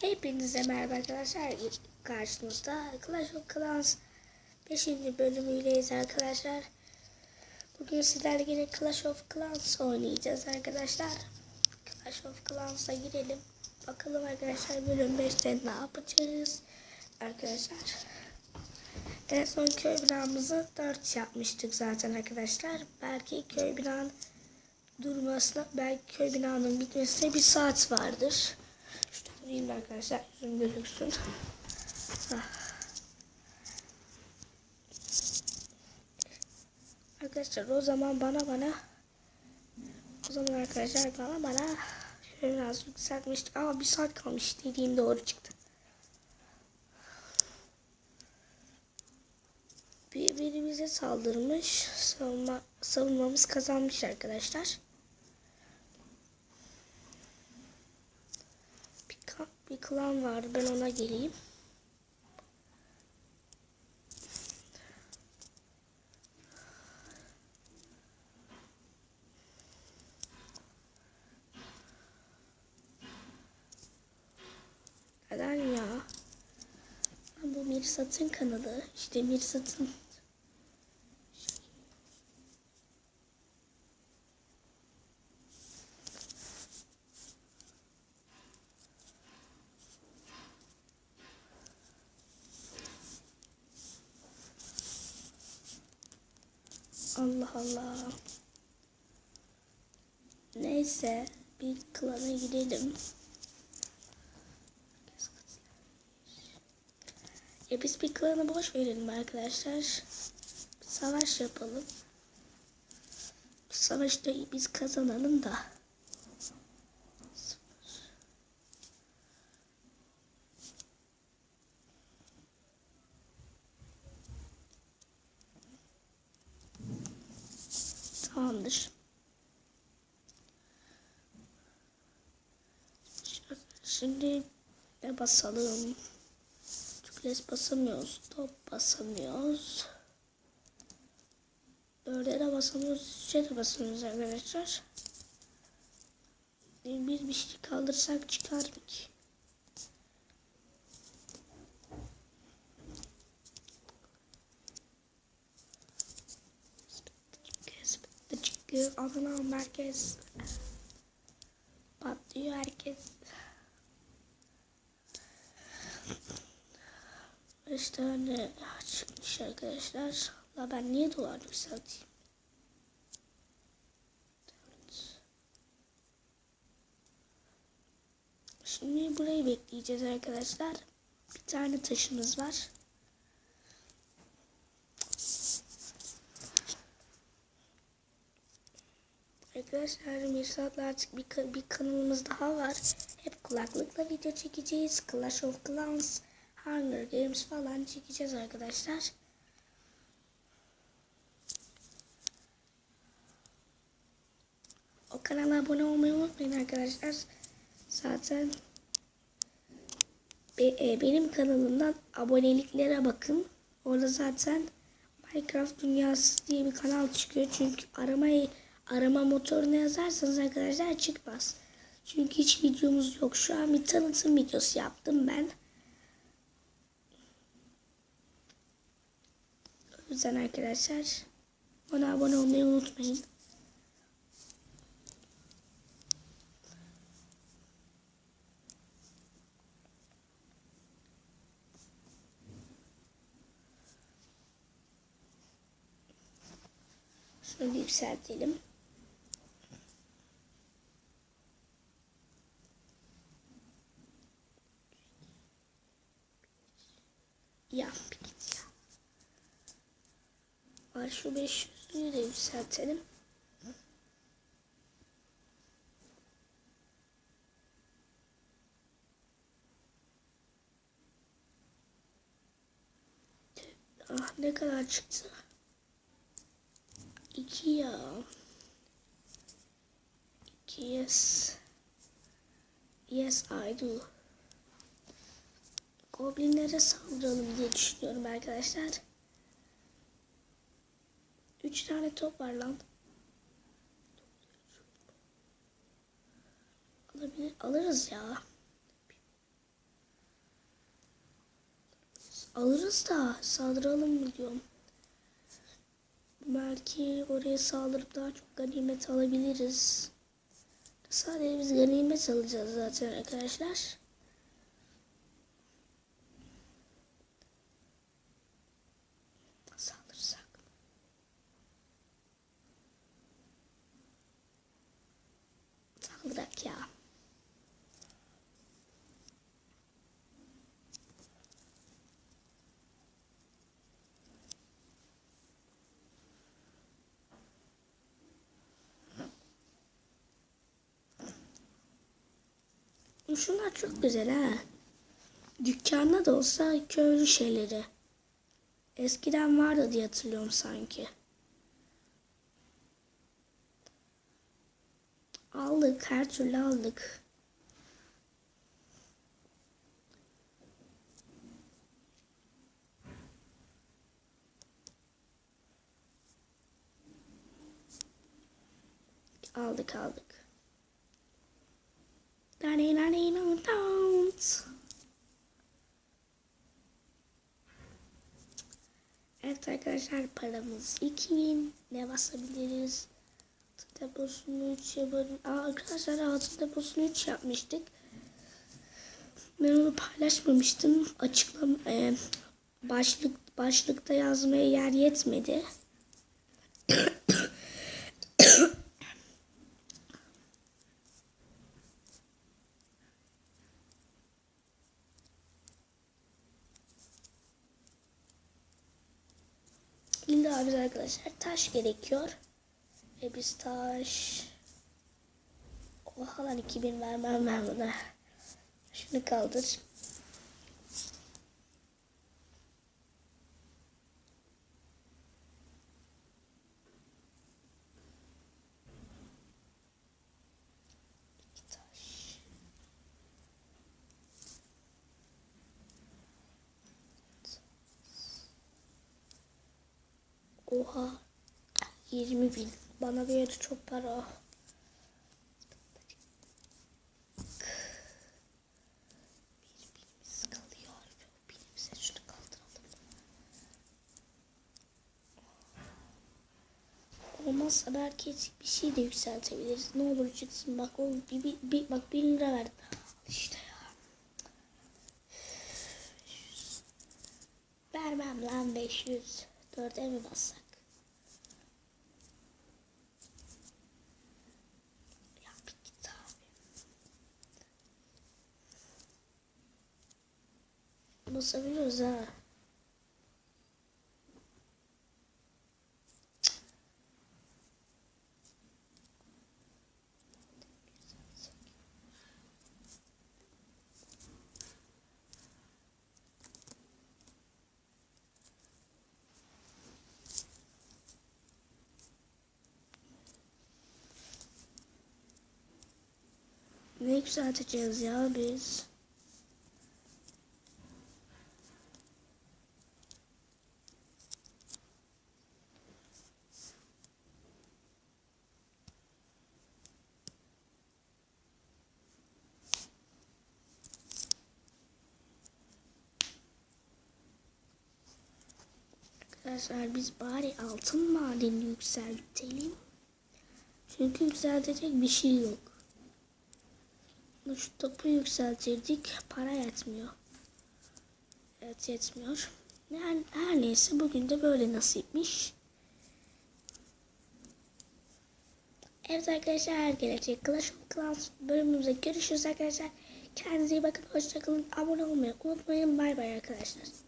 Hepinize merhaba arkadaşlar. Karşınızda Clash of Clans 5. bölümüyleyiz arkadaşlar. Bugün sizlerle yine Clash of Clans oynayacağız arkadaşlar. Clash of Clans'a girelim. Bakalım arkadaşlar bölüm 5'te ne yapacağız arkadaşlar. En son köy binamızı 4 yapmıştık zaten arkadaşlar. Belki köy binanın durmasına, belki köy binanın bitmesine bir saat vardır. Durayım arkadaşlar. Yüzüm gözüksün. Arkadaşlar o zaman bana bana o zaman arkadaşlar bana bana şöyle biraz yükseltmiştik ama bir saat kalmış dediğim doğru çıktı. Bir, biri bize saldırmış. Savunma, savunmamız kazanmış arkadaşlar. Bir, ka- bir klan vardı. Ben ona geleyim. Neden ya? Bu Mirsat'ın kanalı. İşte Mirsat'ın Allah Allah. Neyse bir klana gidelim. Ya biz bir klanı boş verelim arkadaşlar. Bir savaş yapalım. Savaşta biz kazanalım da. Tamamdır. Şimdi ne basalım? Tükles basamıyoruz. Top basamıyoruz. Dörde de basamıyoruz. Üçe de basamıyoruz arkadaşlar. Bir, bir şey kaldırsak çıkar mı ki? Çıkıyor. Adana merkez. Patlıyor herkes. Beş tane çıkmış arkadaşlar. La ben niye dolar yükselteyim? Şimdi burayı bekleyeceğiz arkadaşlar. Bir tane taşımız var. Arkadaşlar Mirsat'la artık bir, bir kanalımız daha var. Hep kulaklıkla video çekeceğiz. Clash of Clans, Hunger Games falan çekeceğiz arkadaşlar. O kanala abone olmayı unutmayın arkadaşlar. Zaten e, benim kanalımdan aboneliklere bakın. Orada zaten Minecraft Dünyası diye bir kanal çıkıyor. Çünkü aramayı arama motoruna yazarsanız arkadaşlar çıkmaz. Çünkü hiç videomuz yok. Şu an bir tanıtım videosu yaptım ben. O yüzden arkadaşlar ona abone olmayı unutmayın. Şunu yükseltelim. Ya bir git ya. Var şu 500'lüğü de yükseltelim. Ah ne kadar çıktı? İki ya. İki yes. Yes I do. Goblinlere saldıralım diye düşünüyorum arkadaşlar. Üç tane top var lan. Alabilir, alırız ya. Alırız da saldıralım diyorum. Belki oraya saldırıp daha çok ganimet alabiliriz. Sadece biz ganimet alacağız zaten arkadaşlar. Saldırak ya. Şunlar çok güzel ha. Dükkanda da olsa köylü şeyleri. Eskiden vardı diye hatırlıyorum sanki. Aldık, her türlü aldık. Aldık aldık. Dani dani no don't. Evet arkadaşlar paramız 2000 ne basabiliriz? Deposunu 3 yapalım. Arkadaşlar altın deposunu 3 yapmıştık. Ben onu paylaşmamıştım. Açıklam e, başlık başlıkta yazmaya yer yetmedi. İlla biz arkadaşlar taş gerekiyor. Ve biz taş... Oha lan 2000 vermem ben buna. Şunu kaldır. Oha. 20 bin. Bana bir çok para. Bir kaldıralım. Olmazsa belki bir şey de yükseltebiliriz. Ne olur çıksın. Bak o bir, bir, bir bak 1 lira verdim. İşte ya. Vermem lan 500. Dörde mi bassak? Ya bir git abi. Basabiliyoruz ha. Ne yükselteceğiz ya biz? Arkadaşlar biz bari altın madeni yükseltelim. Çünkü yükseltecek bir şey yok. Şu topu yükseltirdik. Para yetmiyor. Evet yetmiyor. Her, her neyse bugün de böyle nasipmiş. Evet arkadaşlar gelecek Clash of Clans bölümümüzde görüşürüz arkadaşlar. Kendinize iyi bakın. Hoşçakalın. Abone olmayı unutmayın. Bay bay arkadaşlar.